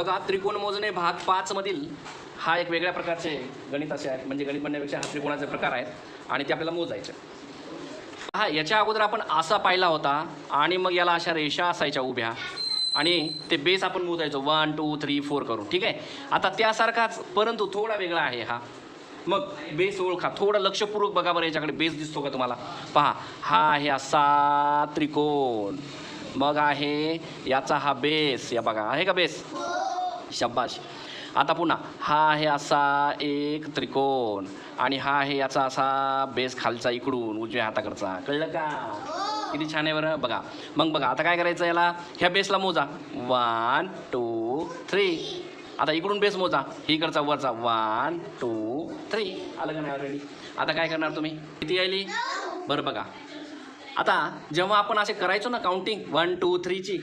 बघा त्रिकोण मोजणे भाग पाच मधील हा एक वेगळ्या प्रकारचे गणित असे आहेत. म्हणजे गणित म्हणण्यापेक्षा हा त्रिकोणाचे प्रकार आहेत आणि ते आपल्याला मोजायचे हा याच्या अगोदर आपण असा पाहिला होता आणि मग याला अशा रेषा असायच्या उभ्या. आणि ते बेस आपण मोजायचो. वन टू थ्री फोर करून. ठीक आहे? आता त्यासारखाच परंतु थोडा वेगळा आहे हा. मग बेस ओळखा. थोडं लक्षपूर्वक बघा बरं याच्याकडे बेस दिसतो का तुम्हाला? पहा. हा आहे असा त्रिकोण. मग आहे याचा हा बेस या बघा. आहे का बेस शब्बाश आता पुन्हा हा आहे असा एक त्रिकोण आणि हा आहे याचा असा बेस खालचा इकडून उजव्या हाताकडचा. कळलं का? किती छान आहे बरं. बघा मग बघा आता काय करायचं याला? ह्या बेसला मोजा. वन टू थ्री आता इकडून बेस मोजा. ही इकडचा वरचा. वन टू थ्री आलं का नाही ऑलरेडी आता काय करणार तुम्ही? किती आली बरं बघा. आता जेव्हा आपण असे करायचो ना काउंटिंग वन टू थ्रीची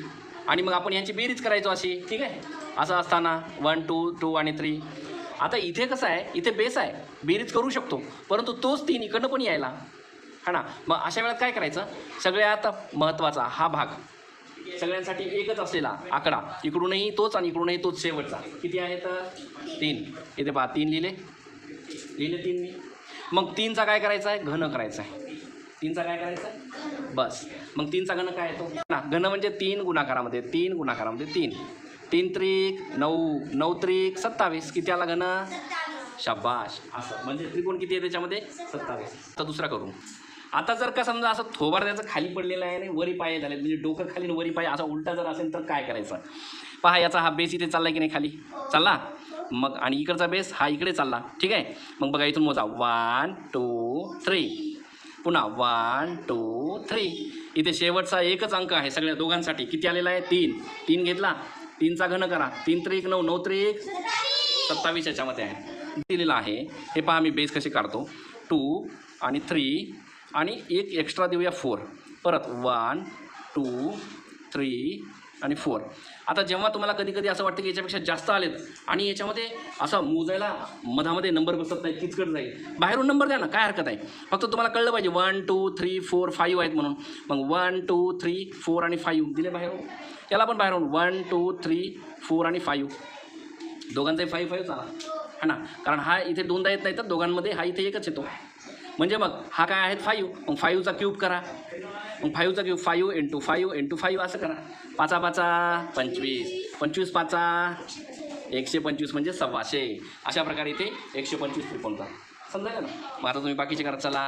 आणि मग आपण यांची बेरीज करायचो अशी ठीक आहे? असं असताना वन टू टू आणि थ्री आता इथे कसं आहे इथे बेस आहे बेरीज करू शकतो. परंतु तोच तीन इकडनं पण यायला. हा ना? मग अशा वेळात काय करायचं? सगळ्यात महत्त्वाचा हा भाग. सगळ्यांसाठी एकच असलेला आकडा. इकडूनही तोच आणि इकडूनही तोच शेवटचा. किती आहे तर तीन. इथे पहा तीन लिहिले. लिहिले तीन मी. मग तीनचा काय करायचा आहे घन करायचा आहे तीनचा काय करायचा आहे बस. मग तीनचा गण काय येतो ना गण म्हणजे तीन गुणाकारामध्ये तीन गुणाकारामध्ये तीन. तीन त्रिक नऊ नऊ त्रिक सत्तावीस. किती आला गण शाबाश असं. म्हणजे त्रिकोण किती आहे त्याच्यामध्ये? सत्तावीस. तर दुसरा करू. आता जर का समजा असं थोबार त्याचं खाली पडलेलं आहे आणि वरी पाय झाले म्हणजे डोकं खाली वरी पाय असा उलटा जर असेल तर काय करायचं? पहा याचा हा बेस इथे चालला की नाही खाली? चालला? मग आणि इकडचा बेस हा इकडे चालला. ठीक आहे? मग बघा इथून मोजा. वन टू थ्री पुन्हा वन टू थ्री इथे शेवटचा एकच अंक आहे सगळ्या दोघांसाठी. किती आलेला आहे? तीन. तीन घेतला? तीनचा घन करा. तीन त्रिक नऊ नऊ त्रिक सत्तावीस याच्यामध्ये आहे. दिलेलं आहे. हे पहा मी बेस कसे काढतो. टू आणि थ्री आणि एक एक्स्ट्रा देऊया फोर परत वन टू थ्री आणि फोर. आता जेव्हा तुम्हाला कधी कधी असं वाटतं की याच्यापेक्षा जास्त आलेत आणि याच्यामध्ये असं मोजायला मधामध्ये नंबर बसत नाही किचकट जाईल. बाहेरून नंबर द्या ना काय हरकत आहे? फक्त तुम्हाला कळलं पाहिजे. One two three four five आहेत म्हणून. मग वन टू थ्री फोर आणि फाईव्ह दिले बाहेरून याला पण बाहेरून वन टू थ्री फोर आणि फाईव्ह दोघांचाही फाईव्ह फाईव्ह चाला. है ना? कारण हा इथे दोनदा येत नाही तर दोघांमध्ये हा इथे एकच येतो. म्हणजे मग हा काय आहेत फाईव्ह मग फाईव्हचा क्यूब करा. मग फाईव्हचा cube five into five into five असं करा. पाचा पाचा पंचवीस. पंचवीस पाचा एकशे पंचवीस म्हणजे सव्वाशे. अशा प्रकारे इथे एकशे पंचवीस त्रिकोणचा समजायला ना मग आता तुम्ही बाकीचे करा. चला.